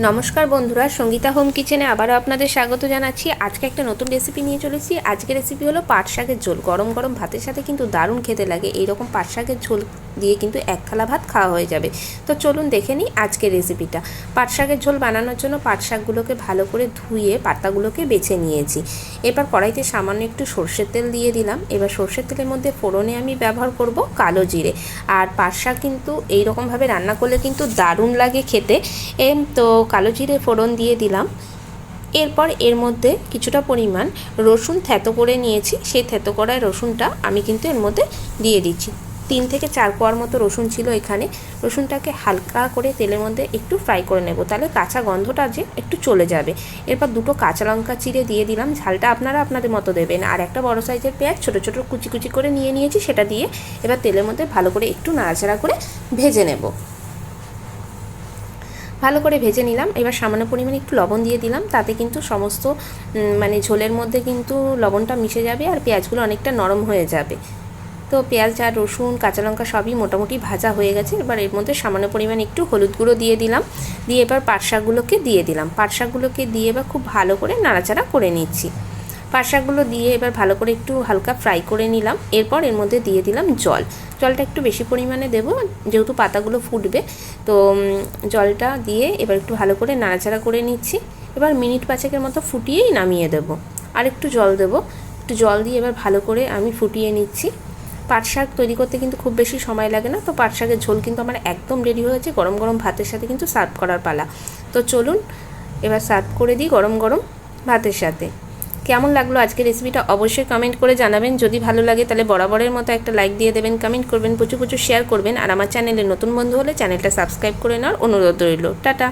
নমস্কার বন্ধুরা, সঙ্গীতা হোম কিচেনে আবারও আপনাদের স্বাগত জানাচ্ছি। আজকে একটা নতুন রেসিপি নিয়ে চলেছি। আজকে রেসিপি হলো পাট শাকের ঝোল। গরম গরম ভাতের সাথে কিন্তু দারুণ খেতে লাগে। এইরকম পাট শাকের ঝোল দিয়ে কিন্তু এক থালা ভাত খাওয়া হয়ে যাবে। তো চলুন দেখে নিই আজকের রেসিপিটা পাট শাকের ঝোল বানানোর জন্য পাট শাকগুলোকে ভালো করে ধুয়ে পাতাগুলোকে বেছে নিয়েছি। এবার কড়াইতে সামান্য একটু সর্ষের তেল দিয়ে দিলাম। এবার সর্ষের তেলের মধ্যে ফোড়নে আমি ব্যবহার করব কালো জিরে। আর পাট শাক কিন্তু এইরকমভাবে রান্না করলে কিন্তু দারুণ লাগে খেতে। এম, তো কালো জিরে ফোড়ন দিয়ে দিলাম। এরপর এর মধ্যে কিছুটা পরিমাণ রসুন থেতো করে নিয়েছি। সেই থেতো করা রসুনটা আমি কিন্তু এর মধ্যে দিয়ে দিচ্ছি। তিন থেকে চার কোয়ার মতো রসুন ছিল এখানে। রসুনটাকে হালকা করে তেলের মধ্যে একটু ফ্রাই করে নেব। তাহলে কাঁচা গন্ধটা যে একটু চলে যাবে। এরপর দুটো কাঁচা লঙ্কা চিড়ে দিয়ে দিলাম। ঝালটা আপনারা আপনাদের মতো দেবেন। আর একটা বড় সাইজের পেঁয়াজ ছোটো ছোটো কুচি কুচি করে নিয়ে নিয়েছি, সেটা দিয়ে এবার তেলের মধ্যে ভালো করে একটু নাড়াচাড়া করে ভেজে নেব। ভালো করে ভেজে নিলাম। এবার সামান্য পরিমাণে একটু লবণ দিয়ে দিলাম। তাতে কিন্তু সমস্ত মানে ঝোলের মধ্যে কিন্তু লবণটা মিশে যাবে আর পেঁয়াজগুলো অনেকটা নরম হয়ে যাবে। তো পেঁয়াজ আর রসুন, কাঁচা লঙ্কা সবই মোটামুটি ভাজা হয়ে গেছে। এবার এর মধ্যে সামান্য পরিমাণ একটু হলুদ গুঁড়ো দিয়ে দিলাম। দিয়ে এবার পাট শাকগুলোকে দিয়ে দিলাম। পাট শাকগুলোকে দিয়ে এবার খুব ভালো করে নাড়াচাড়া করে নিচ্ছি। পাট শাকগুলো দিয়ে এবার ভালো করে একটু হালকা ফ্রাই করে নিলাম। এরপর এর মধ্যে দিয়ে দিলাম জল। জলটা একটু বেশি পরিমাণে দেবো, যেহেতু পাতাগুলো ফুটবে। তো জলটা দিয়ে এবার একটু ভালো করে নাড়াচাড়া করে নিচ্ছি। এবার মিনিট পাঁচেকের মতো ফুটিয়েই নামিয়ে দেবো। আর একটু জল দেবো। একটু জল দিয়ে এবার ভালো করে আমি ফুটিয়ে নিচ্ছি। পাট শাক তৈরি করতে কিন্তু খুব বেশি সময় লাগে না। তো পাট শাকের ঝোল কিন্তু আমার একদম রেডি হয়েছে গরম গরম ভাতের সাথে কিন্তু সার্ভ করার পালা। তো চলুন, এবার সার্ভ করে দিই গরম গরম ভাতের সাথে। কেমন লাগল আজকের রেসিপিটা অবশ্যই কমেন্ট করে জানাবেন। যদি ভালো লাগে তাহলে বরাবরের মতো একটা লাইক দিয়ে দেবেন কমেন্ট করবেন, প্রচুর প্রচুর শেয়ার করবেন। আর আমার চ্যানেলে নতুন বন্ধু হলে চ্যানেলটা সাবস্ক্রাইব করে নেওয়ার অনুরোধ রইল। টাটা।